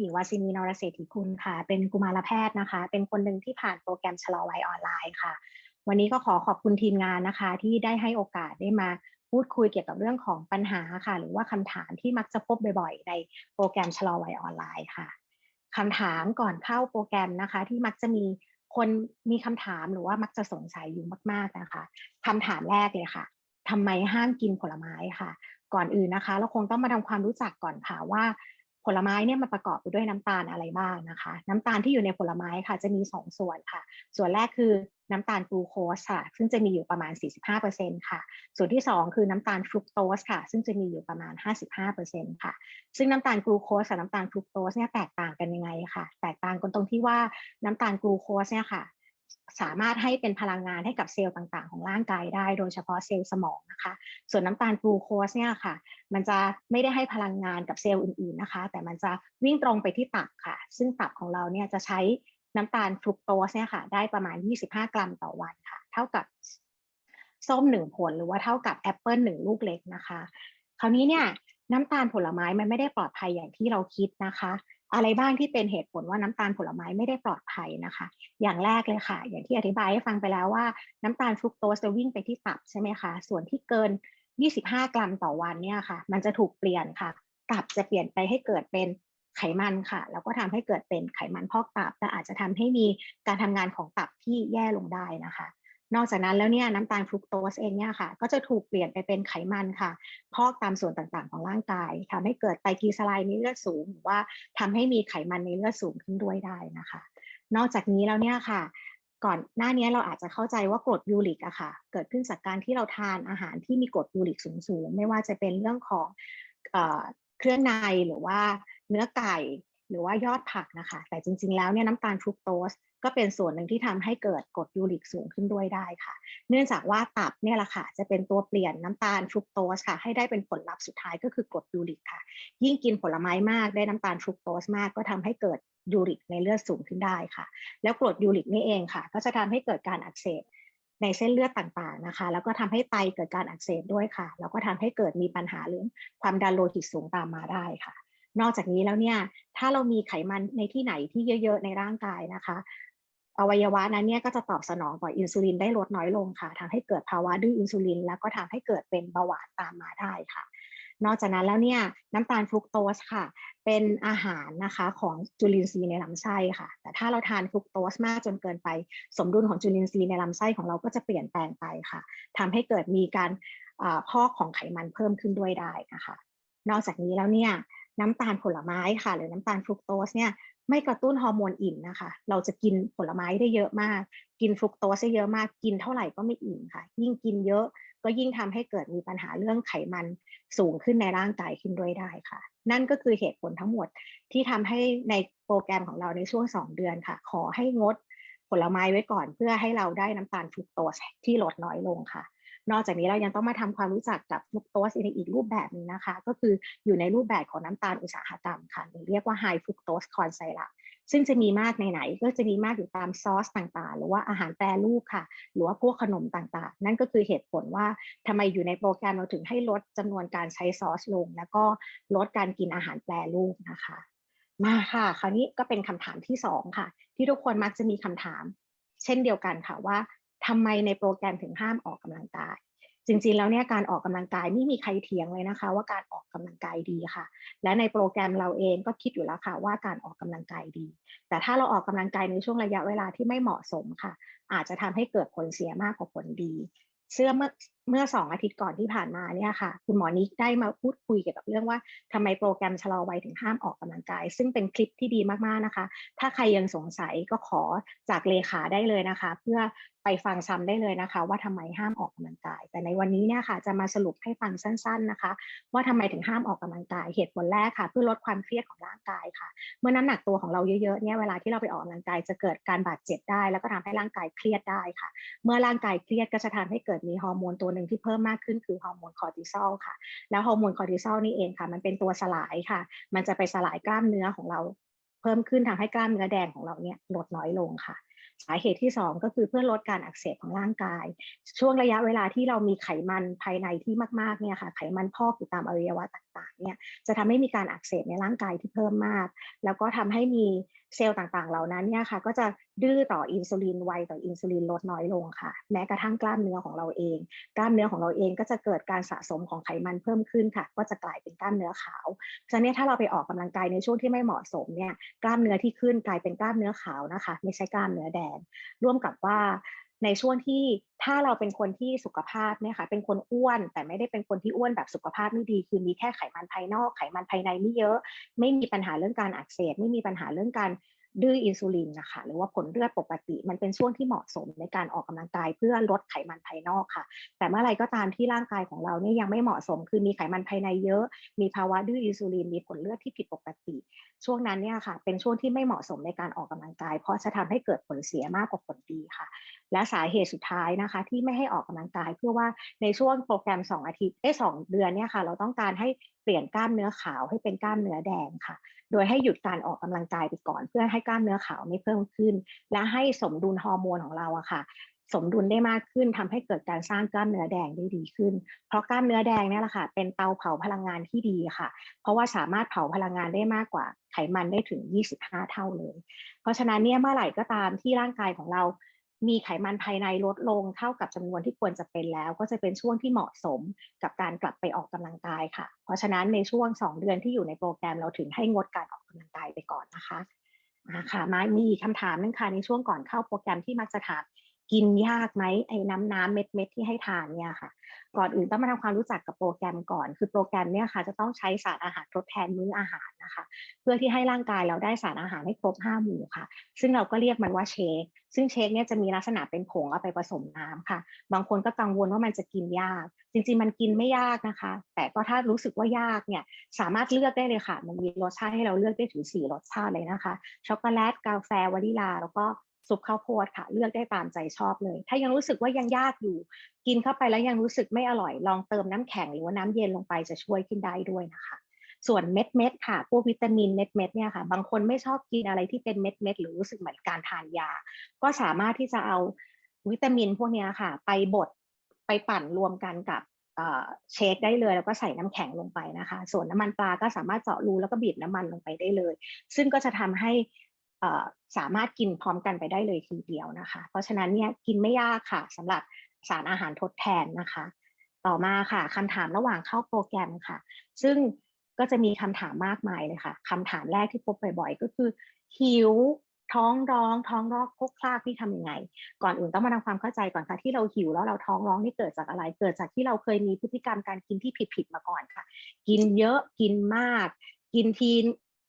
หญิงวาสินีนรเศรษฐิคุณค่ะ เป็นกุมารแพทย์นะคะ เป็นคนหนึ่งที่ผ่านโปรแกรมชะลอวัยออนไลน์ค่ะ วันนี้ก็ขอขอบคุณทีมงานนะคะ ที่ได้ให้โอกาสได้มาพูดคุยเกี่ยวกับเรื่องของปัญหาค่ะ หรือว่าคำถามที่มักจะพบบ่อยๆ ในโปรแกรมชะลอวัยออนไลน์ค่ะคำถามก่อนเข้าโปรแกรมนะคะ ที่มักจะมีคนมีคำถามหรือว่ามักจะสงสัยอยู่มากๆนะคะคำถามแรกเลยค่ะทำไมห้ามกินผลไม้ค่ะ ก่อนอื่นนะคะ เราคงต้องมาทำความรู้จักก่อนค่ะว่า ผลไม้เนี่ยมันประกอบไปด้วยน้ำตาลอะไรบ้างนะคะ น้ำตาลที่อยู่ในผลไม้ค่ะจะมี 2 ส่วนค่ะ ส่วนแรกคือน้ำตาลกลูโคสค่ะ ซึ่งจะมีอยู่ประมาณ 45%ค่ะ ส่วนที่ 2 คือน้ำตาลฟรุกโตสค่ะ ซึ่งจะมีอยู่ประมาณ 55%ค่ะ ซึ่งน้ำตาลกลูโคสกับน้ำตาลฟรุกโตสเนี่ยแตกต่างกันยังไงค่ะ แตกต่างกันตรงที่ว่าน้ำตาลกลูโคสเนี่ยค่ะ สามารถให้เป็นพลังงานให้กับเซลล์ต่างๆ ของร่างกายได้ โดยเฉพาะเซลล์สมองนะคะ ส่วนน้ำตาลกลูโคสเนี่ยค่ะ มันจะไม่ได้ให้พลังงานกับเซลล์อื่นๆนะคะ แต่มันจะวิ่งตรงไปที่ตับค่ะ ซึ่งตับของเราเนี่ยจะใช้น้ำตาลฟรุกโตสเนี่ยค่ะ ได้ประมาณ 25 กรัมต่อวันค่ะ เท่ากับส้มหนึ่งผลหรือว่าเท่ากับแอปเปิลหนึ่งลูกเล็กนะคะ คราวนี้เนี่ยน้ำตาลผลไม้มันไม่ได้ปลอดภัยอย่างที่เราคิดนะคะ อะไรบ้างที่เป็นเหตุผลว่าน้ำตาลผลไม้ไม่ได้ปลอดภัยนะคะ อย่างแรกเลยค่ะ อย่างที่อธิบายให้ฟังไปแล้วว่าน้ำตาลฟรุกโตสจะวิ่งไปที่ตับใช่ไหมคะ ส่วนที่เกิน 25 กรัมต่อวันเนี่ยค่ะ มันจะถูกเปลี่ยนค่ะ ตับจะเปลี่ยนไปให้เกิดเป็นไขมันค่ะ แล้วก็ทำให้เกิดเป็นไขมันพอกตับและอาจจะทำให้มีการทำงานของตับที่แย่ลงได้นะคะ นอกจากนั้นแล้วเนี่ยน้ำตาลฟรุกโตสเองเนี่ยค่ะ ก็จะถูกเปลี่ยนไปเป็นไขมันค่ะ พอกตามส่วนต่างๆของร่างกายทำให้เกิดไตรกลีเซอไรด์ในเลือดสูงหรือว่าทำให้มีไขมันในเลือดสูงขึ้นด้วยได้นะคะ นอกจากนี้แล้วเนี่ยค่ะก่อนหน้านี้เราอาจจะเข้าใจว่ากรดยูริกอะค่ะ เกิดขึ้นจากการที่เราทานอาหารที่มีกรดยูริกสูงๆ ไม่ว่าจะเป็นเรื่องของเครื่องในหรือว่าเนื้อไก่หรือว่ายอดผักนะคะ แต่จริงๆแล้วเนี่ยน้ำตาลฟรุกโตส ก็เป็นส่วนหนึ่งที่ทำให้เกิดกรดยูริกสูงขึ้นด้วยได้ค่ะ เนื่องจากว่าตับเนี่ยแหละค่ะจะเป็นตัวเปลี่ยนน้ำตาลฟรุกโตสค่ะ ให้ได้เป็นผลลัพธ์สุดท้ายก็คือกรดยูริกค่ะ ยิ่งกินผลไม้มากได้น้ำตาลฟรุกโตสมากก็ทำให้เกิดยูริกในเลือดสูงขึ้นได้ค่ะ แล้วกรดยูริกนี่เองค่ะ ก็จะทำให้เกิดการอักเสบในเส้นเลือดต่างๆนะคะ แล้วก็ทำให้ไตเกิดการอักเสบด้วยค่ะ แล้วก็ทำให้เกิดมีปัญหาเรื่องความดันโลหิตสูงตามมาได้ค่ะ นอกจากนี้แล้วเนี่ย ถ้าเรามีไขมันในที่ไหนที่เยอะ ๆ ในร่างกายนะคะ อวัยวะนั้นเนี่ยก็จะตอบสนองต่ออินซูลินได้ลดน้อยลงค่ะทำให้เกิดภาวะดื้ออินซูลิน แล้วก็ทำให้เกิดเป็นเบาหวานตามมาได้ค่ะ นอกจากนั้นแล้วเนี่ยน้ำตาลฟรุกโตสค่ะ เป็นอาหารนะคะของจุลินทรีย์ในลำไส้ค่ะ แต่ถ้าเราทานฟรุกโตสมากจนเกินไป สมดุลของจุลินทรีย์ในลำไส้ของเราก็จะเปลี่ยนแปลงไปค่ะทำให้เกิดมีการพอกของไขมันเพิ่มขึ้นด้วยได้นะคะ นอกจากนี้แล้วเนี่ยน้ำตาลผลไม้ค่ะ หรือน้ำตาลฟรุกโตสเนี่ย ไม่กระตุ้นฮอร์โมนอิ่มนะคะ เราจะกินผลไม้ได้เยอะมาก กินฟรุกโตสได้เยอะมาก กินเท่าไหร่ก็ไม่อิ่มค่ะ ยิ่งกินเยอะก็ยิ่งทำให้เกิดมีปัญหาเรื่องไขมันสูงขึ้นในร่างกายขึ้นด้วยได้ค่ะ นั่นก็คือเหตุผลทั้งหมดที่ทำให้ในโปรแกรมของเราในช่วง 2 เดือนค่ะ ขอให้งดผลไม้ไว้ก่อนเพื่อให้เราได้น้ำตาลฟรุกโตสที่ลดน้อยลงค่ะ นอกจากนี้เรายังต้องมาทำความรู้จักกับฟรุกโตสในอีกรูปแบบนึงนะคะ ก็คืออยู่ในรูปแบบของน้ำตาลอุตสาหกรรมค่ะหรือเรียกว่าไฮฟรุกโตสคอนไซรัปซึ่งจะมีมากในไหนก็จะมีมากอยู่ตามซอสต่างๆ หรือว่าอาหารแปรรูปค่ะ หรือว่าพวกขนมต่างๆ นั่นก็คือเหตุผลว่าทำไมอยู่ในโปรแกรมเราถึงให้ลดจำนวนการใช้ซอสลง แล้วก็ลดการกินอาหารแปรรูปนะคะ มาค่ะ คราวนี้ก็เป็นคำถามที่สองค่ะ ที่ทุกคนมักจะมีคำถาม เช่นเดียวกันค่ะว่า ทำไมในโปรแกรมถึงห้ามออกกำลังกาย จริงๆแล้วเนี่ยการออกกำลังกายไม่มีใครเถียงเลยนะคะ ว่าการออกกำลังกายดีค่ะ และในโปรแกรมเราเองก็คิดอยู่แล้วค่ะว่าการออกกำลังกายดี แต่ถ้าเราออกกำลังกายในช่วงระยะเวลาที่ไม่เหมาะสมค่ะ อาจจะทำให้เกิดผลเสียมากกว่าผลดี เชื่อเมื่อเมื่อสองอาทิตย์ก่อนที่ผ่านมาเนี่ยค่ะ คุณหมอนิกได้มาพูดคุยเกี่ยวกับเรื่องว่าทำไมโปรแกรมชะลอวัยถึงห้ามออกกำลังกาย ซึ่งเป็นคลิปที่ดีมากๆนะคะ ถ้าใครยังสงสัยก็ขอจากเลขาได้เลยนะคะ เพื่อไปฟังซ้ำได้เลยนะคะ ว่าทำไมห้ามออกกำลังกาย แต่ในวันนี้เนี่ยค่ะ จะมาสรุปให้ฟังสั้น ๆนะคะ ว่าทำไมถึงห้ามออกกำลังกายเหตุผลแรกค่ะ เพื่อลดความเครียดของร่างกายค่ะ เมื่อน้ำหนักตัวของเราเยอะๆเนี่ยเวลาที่เราไปออกกำลังกายจะเกิดการบาดเจ็บได้ แล้วก็ทำให้ร่างกายเครียดได้ค่ะ เมื่อร่างกายเครียดก็จะทำให้เกิดมีฮอร์โมนตัวหนึ่งที่เพิ่มมากขึ้นคือฮอร์โมนคอร์ติซอลค่ะ แล้วฮอร์โมนคอร์ติซอลนี่เองค่ะ มันเป็นตัวสลายค่ะ มันจะไปสลายกล้ามเนื้อของเรา เพิ่มขึ้นทำให้กล้ามเนื้อแดงของเราเนี่ยลดน้อยลงค่ะ สาเหตุที่สองก็คือเพื่อลดการอักเสบของร่างกาย ช่วงระยะเวลาที่เรามีไขมันภายในที่มากๆเนี่ยค่ะไขมันพอกอยู่ตามอวัยวะต่างๆเนี่ยจะทำให้มีการอักเสบในร่างกายที่เพิ่มมาก แล้วก็ทำให้มี เซลล์ต่างๆ เหล่านั้นเนี่ยค่ะก็จะดื้อต่ออินซูลินไวต่ออินซูลินลดน้อยลงค่ะ แม้กระทั่งกล้ามเนื้อของเราเอง กล้ามเนื้อของเราเองก็จะเกิดการสะสมของไขมันเพิ่มขึ้นค่ะ ก็จะกลายเป็นกล้ามเนื้อขาวฉะนั้นถ้าเราไปออกกำลังกายในช่วงที่ไม่เหมาะสมเนี่ยกล้ามเนื้อที่ขึ้นกลายเป็นกล้ามเนื้อขาวนะคะ ไม่ใช่กล้ามเนื้อแดงร่วมกับว่า ในช่วงที่ถ้าเราเป็นคนที่สุขภาพเนี่ยค่ะเป็นคนอ้วน แต่ไม่ได้เป็นคนที่อ้วนแบบสุขภาพไม่ดี คือมีแค่ไขมันภายนอกไขมันภายในไม่เยอะ ไม่มีปัญหาเรื่องการอักเสบไม่มีปัญหาเรื่องการดื้ออินซูลินนะคะหรือว่าผลเลือดปกติ มันเป็นช่วงที่เหมาะสมในการออกกำลังกายเพื่อลดไขมันภายนอกค่ะ แต่เมื่อไรก็ตามที่ร่างกายของเราเนี่ยยังไม่เหมาะสม คือมีไขมันภายในเยอะ มีภาวะดื้ออินซูลินมีผลเลือดที่ผิดปกติ ช่วงนั้นเนี่ยค่ะ เป็นช่วงที่ไม่เหมาะสมในการออกกำลังกาย เพราะจะทำให้เกิดผลเสียมากกว่าผลดีค่ะ และสาเหตุสุดท้ายนะคะ ที่ไม่ให้ออกกำลังกาย เพื่อว่าในช่วงโปรแกรม 2 อาทิตย์เอ้สองเดือนเนี่ยค่ะ เราต้องการให้เปลี่ยนกล้ามเนื้อขาวให้เป็นกล้ามเนื้อแดงค่ะ โดยให้หยุดการออกกำลังกายไปก่อน เพื่อให้กล้ามเนื้อขาวไม่เพิ่มขึ้น และให้สมดุลฮอร์โมนของเราอะค่ะสมดุลได้มากขึ้นทำให้เกิดการสร้างกล้ามเนื้อแดงได้ดีขึ้น เพราะกล้ามเนื้อแดงเนี่ยแหละค่ะ เป็นเตาเผาพลังงานที่ดีค่ะ เพราะว่าสามารถเผาพลังงานได้มากกว่าไขมันได้ถึง 25 เท่าเลย เพราะฉะนั้นเนี่ยเมื่อไหร่ก็ตามที่ร่างกายของเรา มีไขมันภายในลดลงเท่ากับจำนวนที่ควรจะเป็นแล้ว ก็จะเป็นช่วงที่เหมาะสมกับการกลับไปออกกำลังกายค่ะ เพราะฉะนั้นในช่วง 2 เดือนที่อยู่ในโปรแกรมเราถึงให้งดการออกกำลังกายไปก่อนนะคะนะคะมามีอีกคำถามนึงค่ะในช่วงก่อนเข้าโปรแกรมที่มักจะถาม กินยากไหมไอ้น้ำน้ำเม็ดเม็ดที่ให้ทานเนี่ยค่ะ ก่อนอื่นต้องมาทำความรู้จักกับโปรแกรมก่อน คือโปรแกรมเนี่ยค่ะจะต้องใช้สารอาหารทดแทนมื้ออาหารนะคะ เพื่อที่ให้ร่างกายเราได้สารอาหารให้ครบ5หมู่ค่ะ ซึ่งเราก็เรียกมันว่าเชค ซึ่งเชคเนี่ยจะมีลักษณะเป็นผงเอาไปผสมน้ำค่ะ บางคนก็กังวลว่ามันจะกินยาก จริงๆมันกินไม่ยากนะคะ แต่ก็ถ้ารู้สึกว่ายากเนี่ยสามารถเลือกได้เลยค่ะ มันมีรสชาติให้เราเลือกได้ถึง4รสชาติเลยนะคะ ช็อกโกแลต กาแฟวานิลา แล้วก็ ซุปข้าวโพดค่ะ เลือกได้ตามใจชอบเลย ถ้ายังรู้สึกว่ายังยากอยู่ กินเข้าไปแล้วยังรู้สึกไม่อร่อย ลองเติมน้ำแข็งหรือว่าน้ำเย็นลงไปจะช่วยขึ้นได้ด้วยนะคะ ส่วนเม็ดเม็ดค่ะ พวกวิตามินเม็ดเม็ดเนี่ยค่ะ บางคนไม่ชอบกินอะไรที่เป็นเม็ดเม็ดหรือรู้สึกเหมือนการทานยา ก็สามารถที่จะเอาวิตามินพวกนี้ค่ะ ไปบดไปปั่นรวมกันกับเชคได้เลยแล้วก็ใส่น้ำแข็งลงไปนะคะ ส่วนน้ำมันปลาก็สามารถเจาะรูแล้วก็บีบน้ำมันลงไปได้เลย ซึ่งก็จะทำให้ สามารถกินพร้อมกันไปได้เลยทีเดียวนะคะ เพราะฉะนั้นเนี่ยกินไม่ยากค่ะสำหรับสารอาหารทดแทนนะคะ ต่อมาค่ะคำถามระหว่างเข้าโปรแกรมค่ะ ซึ่งก็จะมีคำถามมากมายเลยค่ะคำถามแรกที่พบบ่อยๆ ก็คือ หิวท้องร้องท้องร้องคกคลากที่ทำยังไง ก่อนอื่นต้องมาทำความเข้าใจก่อนค่ะที่เราหิวแล้วเราท้องร้องนี่เกิดจากอะไร เกิดจากที่เราเคยมีพฤติกรรมการกินที่ผิดๆมาก่อนค่ะ กินเยอะกินมาก กินที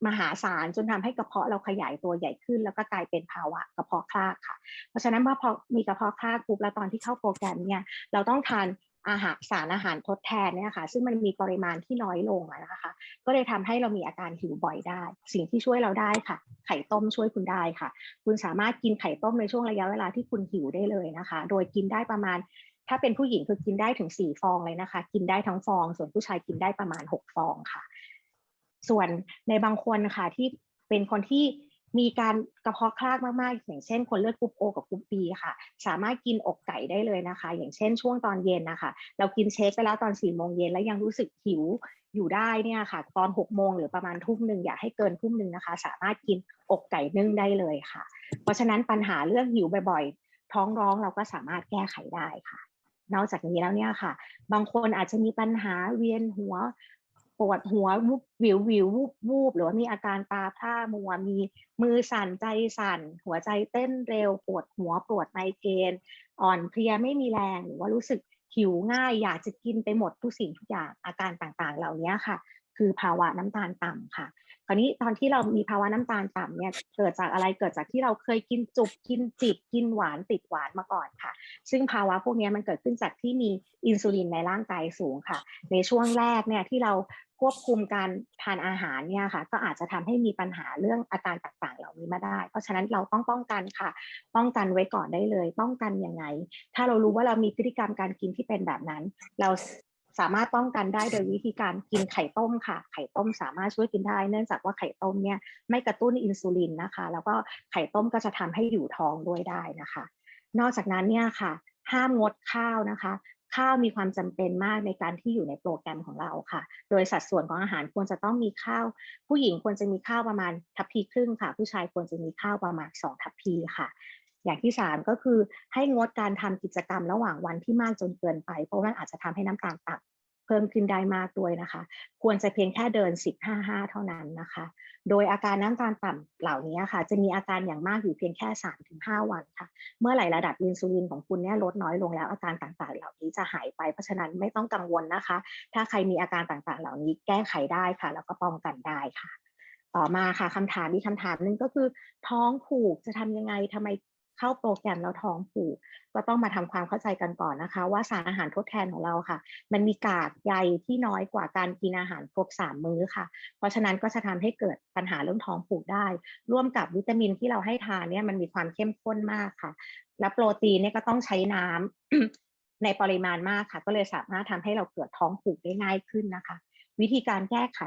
มหาศาลจนทำให้กระเพาะเราขยายตัวใหญ่ขึ้น แล้วก็กลายเป็นภาวะกระเพาะคลากค่ะ เพราะฉะนั้นเมื่อพอมีกระเพาะคลากปุ๊บแล้วตอนที่เข้าโปรแกรมเนี่ยเราต้องทานอาหารสารอาหารทดแทนเนี่ยค่ะซึ่งมันมีปริมาณที่น้อยลงนะคะก็เลยทำให้เรามีอาการหิวบ่อยได้ สิ่งที่ช่วยเราได้ค่ะ ไข่ต้มช่วยคุณได้ค่ะ คุณสามารถกินไข่ต้มในช่วงระยะเวลาที่คุณหิวได้เลยนะคะ โดยกินได้ประมาณ ถ้าเป็นผู้หญิงคือกินได้ถึงสี่ฟองเลยนะคะ กินได้ทั้งฟอง ส่วนผู้ชายกินได้ประมาณหกฟองค่ะ ส่วนในบางคนค่ะที่เป็นคนที่มีการกระเพาะคลากมากๆ อย่างเช่น คนเลือดกรุ๊ปโอกับกรุ๊ปบีค่ะ สามารถกินอกไก่ได้เลยนะคะ อย่างเช่นช่วงตอนเย็นนะคะ เรากินเชคไปแล้วตอนสี่โมงเย็นแล้วยังรู้สึกหิวอยู่ได้เนี่ยค่ะ ตอนหกโมงหรือประมาณทุ่มหนึ่งอย่าให้เกินทุ่มหนึ่งนะคะ สามารถกินอกไก่นึ่งได้เลยค่ะ เพราะฉะนั้นปัญหาเรื่องหิวบ่อยๆ ท้องร้องเราก็สามารถแก้ไขได้ค่ะ นอกจากนี้แล้วเนี่ยค่ะ บางคนอาจจะมีปัญหาเวียนหัว ปวดหัววุบวิววิววูบวูบหรือว่ามีอาการตาพร่ามัวมีมือสั่นใจสั่น หัวใจเต้นเร็ว ปวดหัวปวดไมเกรนอ่อนเพลียไม่มีแรง หรือว่ารู้สึกหิวง่าย อยากจะกินไปหมดทุกสิ่งทุกอย่างอาการต่างๆ เหล่านี้ค่ะ คือภาวะน้ำตาลต่ำค่ะ คราวนี้ตอนที่เรามีภาวะน้ำตาลต่ำเนี่ยเกิดจากอะไรเกิดจากที่เราเคยกินจุกกินจิบกินหวานติดหวานมาก่อนค่ะ ซึ่งภาวะพวกนี้มันเกิดขึ้นจากที่มีอินซูลินในร่างกายสูงค่ะ ในช่วงแรกเนี่ยที่เรา ควบคุมการทานอาหารเนี่ยค่ะ ก็อาจจะทำให้มีปัญหาเรื่องอาการต่างๆ เหล่านี้มาได้ เพราะฉะนั้นเราต้องป้องกันค่ะ ป้องกันไว้ก่อนได้เลย ป้องกันยังไง ถ้าเรารู้ว่าเรามีพฤติกรรมการกินที่เป็นแบบนั้น เราสามารถป้องกันได้โดยวิธีการกินไข่ต้มค่ะ ไข่ต้มสามารถช่วยกินได้ เนื่องจากว่าไข่ต้มเนี่ยไม่กระตุ้นอินซูลินนะคะ แล้วก็ไข่ต้มก็จะทำให้อยู่ท้องด้วยได้นะคะ นอกจากนั้นเนี่ยค่ะ ห้ามงดข้าวนะคะ ข้าวมีความจำเป็นมากในการที่อยู่ในโปรแกรมของเราค่ะ โดยสัดส่วนของอาหารควรจะต้องมีข้าว ผู้หญิงควรจะมีข้าวประมาณทัพพีครึ่งค่ะ ผู้ชายควรจะมีข้าวประมาณ 2 ทัพพีค่ะอย่างที่สามก็คือให้งดการทำกิจกรรมระหว่างวันที่มากจนเกินไป เพราะว่าอาจจะทำให้น้ำตาลต่ำ เพิ่มขึ้นได้มากด้วยนะคะ ควรจะเพียงแค่เดิน 15-5 เท่านั้นนะคะ โดยอาการน้ำตาลต่ำเหล่านี้ค่ะ จะมีอาการอย่างมากอยู่เพียงแค่ 3-5 วันค่ะ เมื่อไหร่ระดับอินซูลินของคุณเนี่ยลดน้อยลงแล้วอาการต่างๆ เหล่านี้จะหายไป เพราะฉะนั้นไม่ต้องกังวลนะคะ ถ้าใครมีอาการต่างๆ เหล่านี้แก้ไขได้ค่ะ แล้วก็ป้องกันได้ค่ะ ต่อมาค่ะคำถามมีคำถามหนึ่งก็คือ ท้องผูกจะทำยังไงทำไม เข้าโปรแกรมแล้วท้องผูก ก็ต้องมาทำความเข้าใจกันก่อนนะคะ ว่าสารอาหารทดแทนของเราค่ะ มันมีกากใยที่น้อยกว่าการกินอาหารครบสามมื้อค่ะ เพราะฉะนั้นก็จะทำให้เกิดปัญหาเรื่องท้องผูกได้ ร่วมกับวิตามินที่เราให้ทานเนี่ยมันมีความเข้มข้นมากค่ะ และโปรตีนเนี่ยก็ต้องใช้น้ำในปริมาณมากค่ะ ก็เลยสามารถทำให้เราเกิดท้องผูกได้ง่ายขึ้นนะคะ วิธีการแก้ไข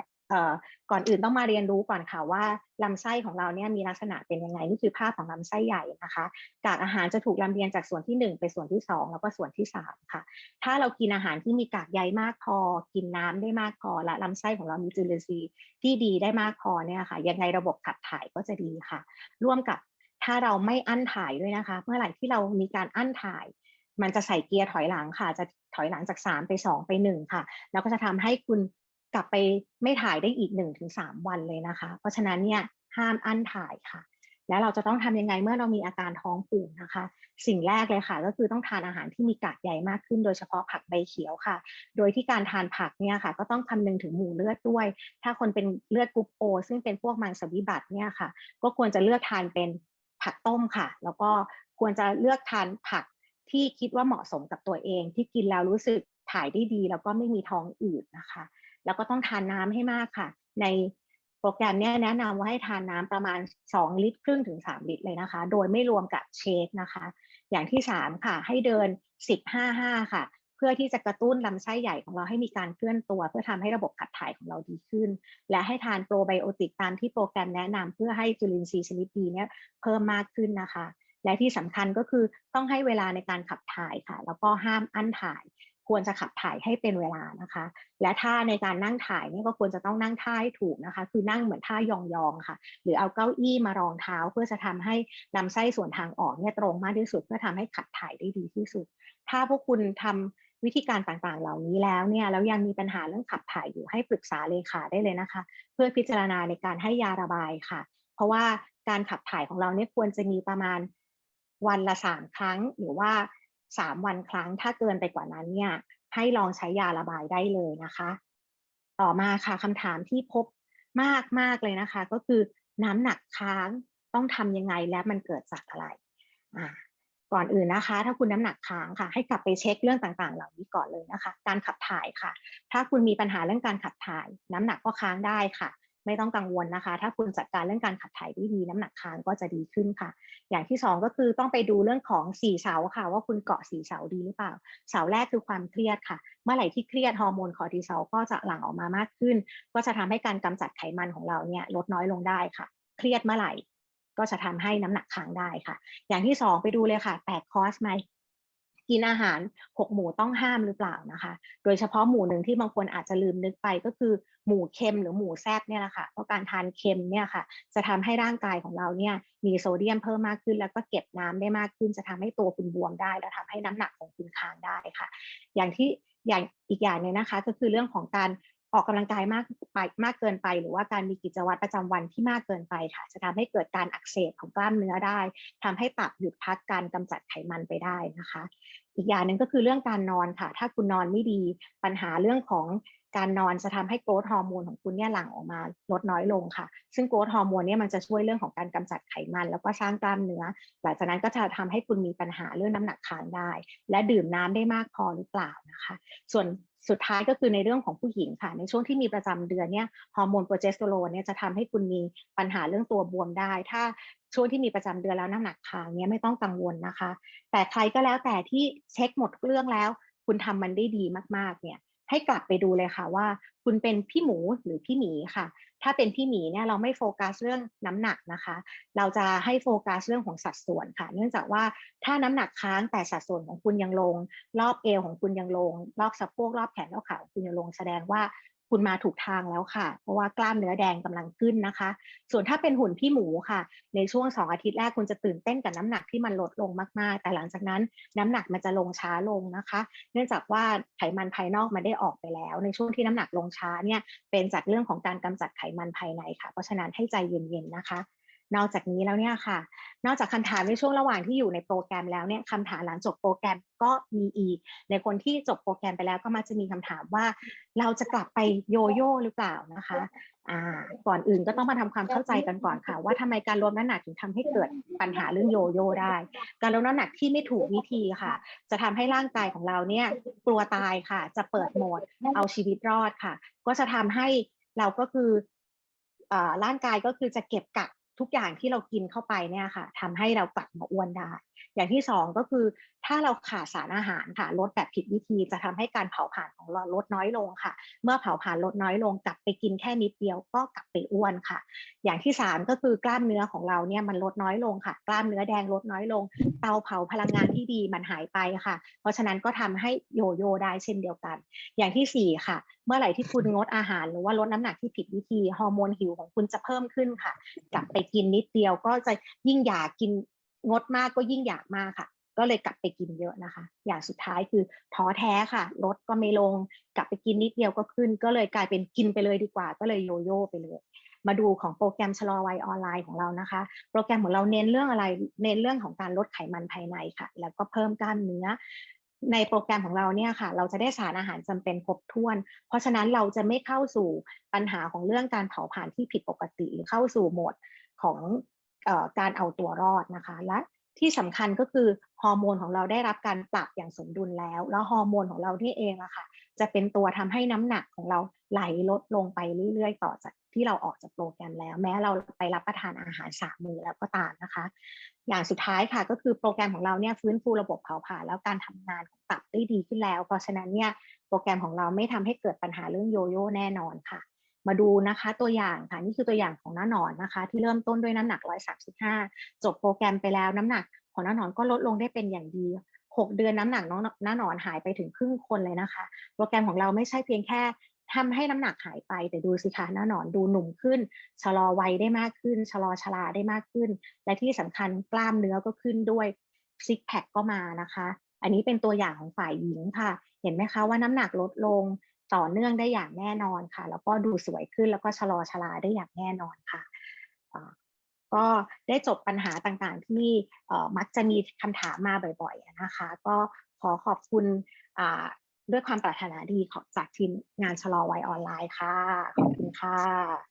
ก่อนอื่นต้องมาเรียนรู้ก่อนค่ะว่าลำไส้ของเราเนี่ยมีลักษณะเป็นยังไงนี่คือภาพของลำไส้ใหญ่นะคะกากอาหารจะถูกลำเลียงจากส่วนที่ 1 ไปส่วนที่ 2 แล้วก็ส่วนที่3ค่ะ ถ้าเรากินอาหารที่มีกากใยมากพอ กินน้ำได้มากพอ และลำไส้ของเรามีจุลินทรีย์ที่ดีได้มากพอเนี่ยค่ะ ยังไงระบบขับถ่ายก็จะดีค่ะ ร่วมกับถ้าเราไม่อั้นถ่ายด้วยนะคะ เมื่อไหร่ที่เรามีการอั้นถ่ายมันจะใส่เกียร์ถอยหลังค่ะ จะถอยหลังจาก 3 ไป 2 ไป 1 ค่ะ แล้วก็จะทำให้คุณ กลับไปไม่ถ่ายได้อีก1-3วันเลยนะคะ เพราะฉะนั้นเนี่ยห้ามอั้นถ่ายค่ะ แล้วเราจะต้องทำยังไงเมื่อเรามีอาการท้องผูกนะคะ สิ่งแรกเลยค่ะ ก็คือต้องทานอาหารที่มีกากใยมากขึ้น โดยเฉพาะผักใบเขียวค่ะ โดยที่การทานผักเนี่ยค่ะ ก็ต้องคำนึงถึงหมู่เลือดด้วย ถ้าคนเป็นเลือดกรุ๊ปโอซึ่งเป็นพวกมังสวิบัติเนี่ยค่ะ ก็ควรจะเลือกทานเป็นผักต้มค่ะ แล้วก็ควรจะเลือกทานผักที่คิดว่าเหมาะสมกับตัวเองที่กินแล้วรู้สึกถ่ายได้ดีแล้วก็ไม่มีท้องอืดนะคะ แล้วก็ต้องทานน้ำให้มากค่ะ ในโปรแกรมเนี้ยแนะนำว่าให้ทานน้ำประมาณ 2 ลิตรครึ่งถึง 3 ลิตรเลยนะคะ โดยไม่รวมกับเชคนะคะ อย่างที่ 3 ค่ะ ให้เดิน 15-5 ค่ะ เพื่อที่จะกระตุ้นลำไส้ใหญ่ของเราให้มีการเคลื่อนตัว เพื่อทำให้ระบบขับถ่ายของเราดีขึ้น และให้ทานโปรไบโอติกตามที่โปรแกรมแนะนำเพื่อให้จุลินทรีย์ชนิดดีเนี่ยเพิ่มมากขึ้นนะคะ และที่สำคัญก็คือต้องให้เวลาในการขับถ่ายค่ะ แล้วก็ห้ามอั้นถ่าย ควรจะขับถ่ายให้เป็นเวลานะคะ และท่าในการนั่งถ่ายเนี่ยก็ควรจะต้องนั่งท่าให้ถูกนะคะ คือนั่งเหมือนท่ายองๆค่ะ หรือเอาเก้าอี้มารองเท้าเพื่อจะทำให้ลำไส้ส่วนทางออกเนี่ยตรงมากที่สุด เพื่อทำให้ขับถ่ายได้ดีที่สุด ถ้าพวกคุณทำวิธีการต่างๆ เหล่านี้แล้วเนี่ยแล้วยังมีปัญหาเรื่องขับถ่ายอยู่ให้ปรึกษาเลขาได้เลยนะคะ เพื่อพิจารณาในการให้ยาระบายค่ะ เพราะว่าการขับถ่ายของเราเนี่ยควรจะมีประมาณวันละสามครั้ง หรือว่า สามวันครั้ง ถ้าเกินไปกว่านั้นเนี่ยให้ลองใช้ยาระบายได้เลยนะคะ ต่อมาค่ะคำถามที่พบมากมากเลยนะคะ ก็คือน้ำหนักค้างต้องทำยังไงและมันเกิดจากอะไรอ่าก่อนอื่นนะคะ ถ้าคุณน้ำหนักค้างค่ะ ให้กลับไปเช็คเรื่องต่างๆ เหล่านี้ก่อนเลยนะคะ การขับถ่ายค่ะ ถ้าคุณมีปัญหาเรื่องการขับถ่าย น้ำหนักก็ค้างได้ค่ะ ไม่ต้องกังวลนะคะ ถ้าคุณจัดการเรื่องการขับถ่ายได้ดีน้ำหนักค้างก็จะดีขึ้นค่ะ อย่างที่สองก็คือต้องไปดูเรื่องของสี่เสาค่ะ ว่าคุณเกาะสี่เสาดีหรือเปล่า เสาแรกคือความเครียดค่ะ เมื่อไหร่ที่เครียดฮอร์โมนคอร์ติซอลก็จะหลั่งออกมามากขึ้น ก็จะทำให้การกำจัดไขมันของเราเนี่ยลดน้อยลงได้ค่ะ เครียดเมื่อไหร่ก็จะทำให้น้ำหนักค้างได้ค่ะ อย่างที่สองไปดูเลยค่ะแตกคอสไหมกินอาหารหกหมู่ต้องห้ามหรือเปล่านะคะ โดยเฉพาะหมู่หนึ่งที่บางคนอาจจะลืมนึกไปก็คือ หมู่เค็มหรือหมู่แซบเนี่ยแหละค่ะเพราะการทานเค็มเนี่ยค่ะ จะทำให้ร่างกายของเราเนี่ยมีโซเดียมเพิ่มมากขึ้น แล้วก็เก็บน้ำได้มากขึ้น จะทำให้ตัวคุณบวมได้ แล้วทำให้น้ำหนักของคุณค้างได้ค่ะ อย่างที่อย่างอีกอย่างหนึงนะคะ ก็คือเรื่องของการออกกำลังกายมากไปมากเกินไป หรือว่าการมีกิจวัตรประจำวันที่มากเกินไปค่ะ จะทำให้เกิดการอักเสบของกล้ามเนื้อได้ทำให้ตับหยุดพักการกำจัดไขมันไปได้นะคะ อีกอย่างหนึ่งก็คือเรื่องการนอนค่ะ ถ้าคุณนอนไม่ดีปัญหาเรื่องของ การนอนจะทำให้โกรทฮอร์โมนของคุณเนี่ยหลั่งออกมาลดน้อยลงค่ะ ซึ่งโกรทฮอร์โมนเนี่ยมันจะช่วยเรื่องของการกำจัดไขมัน แล้วก็สร้างกล้ามเนื้อ หลังจากนั้นก็จะทำให้คุณมีปัญหาเรื่องน้ำหนักค้างได้ และดื่มน้ำได้มากพอหรือเปล่านะคะ ส่วนสุดท้ายก็คือในเรื่องของผู้หญิงค่ะ ในช่วงที่มีประจำเดือนเนี่ยฮอร์โมนโปรเจสเตอโรนเนี่ยจะทำให้คุณมีปัญหาเรื่องตัวบวมได้ ถ้าช่วงที่มีประจำเดือนแล้วน้ำหนักค้างเนี่ยไม่ต้องกังวลนะคะ แต่ใครก็แล้วแต่ที่เช็คหมดเรื่องแล้ว คุณทำมันได้ดีมากๆเนี่ย ให้กลับไปดูเลยค่ะว่า คุณเป็นพี่หมูหรือพี่หมีค่ะ ถ้าเป็นพี่หมีเนี่ยเราไม่โฟกัสเรื่องน้ำหนักนะคะ เราจะให้โฟกัสเรื่องของสัดส่วนค่ะ เนื่องจากว่าถ้าน้ำหนักค้างแต่สัดส่วนของคุณยังลง รอบเอวของคุณยังลง รอบสะโพกรอบแขนรอบขาของคุณยังลงแสดงว่า คุณมาถูกทางแล้วค่ะ เพราะว่ากล้ามเนื้อแดงกำลังขึ้นนะคะ ส่วนถ้าเป็นหุ่นพี่หมูค่ะ ในช่วงสองอาทิตย์แรกคุณจะตื่นเต้นกับน้ำหนักที่มันลดลงมากๆ แต่หลังจากนั้นน้ำหนักมันจะลงช้าลงนะคะ เนื่องจากว่าไขมันภายนอกมันได้ออกไปแล้ว ในช่วงที่น้ำหนักลงช้าเนี่ยเป็นจากเรื่องของการกำจัดไขมันภายในค่ะ เพราะฉะนั้นให้ใจเย็นๆนะคะ นอกจากนี้แล้วเนี่ยค่ะ นอกจากคำถามในช่วงระหว่างที่อยู่ในโปรแกรมแล้วเนี่ยคำถามหลังจบโปรแกรมก็มีอีก ในคนที่จบโปรแกรมไปแล้วก็มักจะมีคำถามว่า เราจะกลับไปโยโย่หรือเปล่านะคะอ่าก่อนอื่นก็ต้องมาทำความเข้าใจกันก่อนค่ะ ว่าทำไมการรวมน้ำหนักถึงทำให้เกิดปัญหาเรื่องโยโย่ได้ การรวมน้ำหนักที่ไม่ถูกวิธีค่ะ จะทำให้ร่างกายของเราเนี่ยกลัวตายค่ะ จะเปิดโหมดเอาชีวิตรอดค่ะ ก็จะทำให้เราก็คืออ่าร่างกายก็คือจะเก็บกัก ทุกอย่างที่เรากินเข้าไปเนี่ยค่ะทำให้เรากลับมาอ้วนได้ อย่างที่สองก็คือถ้าเราขาดสารอาหารค่ะลดแบบผิดวิธีจะทำให้การเผาผลาญของเราลดน้อยลงค่ะ เมื่อเผาผลาญลดน้อยลงกลับไปกินแค่นิดเดียวก็กลับไปอ้วนค่ะ อย่างที่สามก็คือกล้ามเนื้อของเราเนี่ยมันลดน้อยลงค่ะ กล้ามเนื้อแดงลดน้อยลง เตาเผาพลังงานที่ดีมันหายไปค่ะ เพราะฉะนั้นก็ทำให้โยโย่ได้เช่นเดียวกัน อย่างที่สี่ค่ะ เมื่อไหร่ที่คุณงดอาหารหรือว่าลดน้ำหนักที่ผิดวิธีฮอร์โมนหิวของคุณจะเพิ่มขึ้นค่ะ กลับไปกินนิดเดียวก็จะยิ่งอยากกินงดมากก็ยิ่งอยากมากค่ะ ก็เลยกลับไปกินเยอะนะคะ อย่างสุดท้ายคือท้อแท้ค่ะลดก็ไม่ลง กลับไปกินนิดเดียวก็ขึ้น ก็เลยกลายเป็นกินไปเลยดีกว่า ก็เลยโยโย่ไปเลยมาดูของโปรแกรมชะลอวัยออนไลน์ของเรานะคะ โปรแกรมของเราเน้นเรื่องอะไร เน้นเรื่องของการลดไขมันภายในค่ะ แล้วก็เพิ่มกล้ามเนื้อ ในโปรแกรมของเราเนี่ยค่ะ เราจะได้สารอาหารจำเป็นครบถ้วน เพราะฉะนั้นเราจะไม่เข้าสู่ปัญหาของเรื่องการเผาผลาญที่ผิดปกติ หรือเข้าสู่โหมดของออการเอาตัวรอดนะคะ และที่สำคัญก็คือฮอร์โมนของเราได้รับการปรับอย่างสมดุลแล้ว แล้วฮอร์โมนของเราที่เองอะค่ะ จะเป็นตัวทำให้น้ำหนักของเราไหลลดลงไปเรื่อยๆ ต่อจาก ที่เราออกจากโปรแกรมแล้ว แม้เราไปรับประทานอาหารสามมื้อแล้วก็ตามนะคะ อย่างสุดท้ายค่ะก็คือโปรแกรมของเราเนี่ยฟื้นฟูระบบเผาผลาญแล้วการทำงานของตับได้ดีขึ้นแล้ว เพราะฉะนั้นเนี่ยโปรแกรมของเราไม่ทำให้เกิดปัญหาเรื่องโยโย่แน่นอนค่ะ มาดูนะคะตัวอย่างค่ะนี่คือตัวอย่างของน้าหนอนนะคะ ที่เริ่มต้นด้วยน้ำหนัก 135 จบโปรแกรมไปแล้วน้ำหนักของน้าหนอนก็ลดลงได้เป็นอย่างดี6 เดือนน้ำหนักน้องน้าหนอนหายไปถึงครึ่งคนเลยนะคะ โปรแกรมของเราไม่ใช่เพียงแค่ ทำให้น้ำหนักหายไปแต่ดูสิคะหน้าหนอนดูหนุ่มขึ้น ชะลอวัยได้มากขึ้น ชะลอชราได้มากขึ้น และที่สำคัญกล้ามเนื้อก็ขึ้นด้วยซิกแพคก็มานะคะ อันนี้เป็นตัวอย่างของฝ่ายหญิงค่ะ เห็นไหมคะว่าน้ำหนักลดลงต่อเนื่องได้อย่างแน่นอนค่ะ แล้วก็ดูสวยขึ้นแล้วก็ชะลอชราได้อย่างแน่นอนค่ะก็ได้จบปัญหาต่างๆ ที่มักจะมีคำถามมาบ่อยๆนะคะ ก็ขอขอบคุณ ด้วยความปรารถนาดีของจากทีมงานชะลอวัยออนไลน์ค่ะ ขอบคุณค่ะ